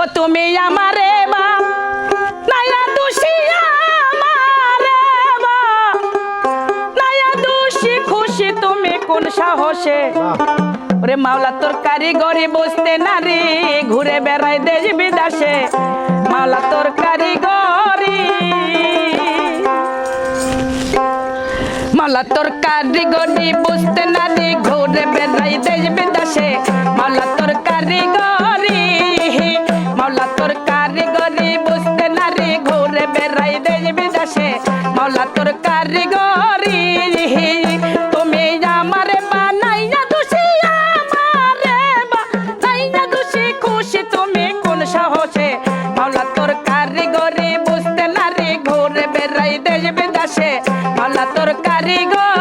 ও তুমি আমারে মা নাইয়া দোষী আমারে খুশি তুমি কোন সাহসে? ওরে মাওলা, তোর কারিগরি বুঝতে নারী ঘুরে বেড়াই দেশ বিদেশে। মাওলা, তোর কারিগরি। মাওলা, তোর কারিগরি বুঝতে নারী ঘুরে বেড়াই দেশ বিদেশে। মাওলা, তোর কারিগরি। Arrigo!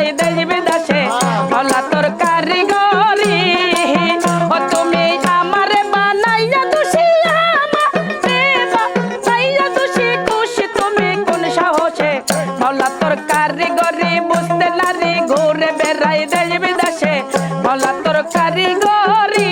যায় দেশ বিদেশে ভোলা তোর কারিগরি। ও তুমি আমার বানাইয়া দোষী চাইয়া দোষী, খুশি তুমি কোন সাহসে? ভোলা তোর কারিগরি বুঝতে নারী, ঘুরে বেড়াই দেশ বিদেশে ভোলা তোর কারিগরি।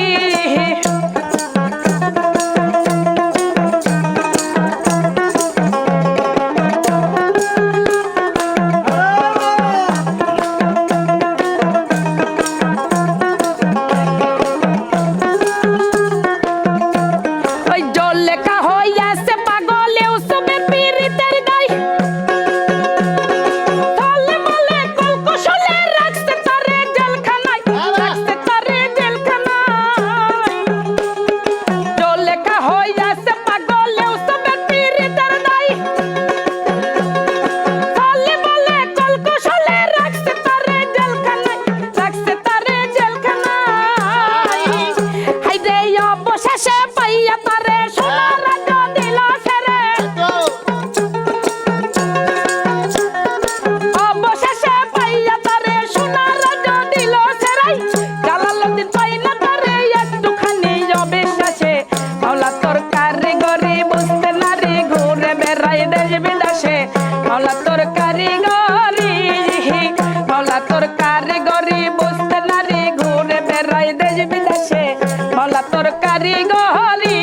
ভোলা তোর কারিগরি ভোলা তোর কারিগরি, বুঝতে নারী ঘুরে বেড়াই দেশ বিদেশে। ভোলা তোর কারিগরি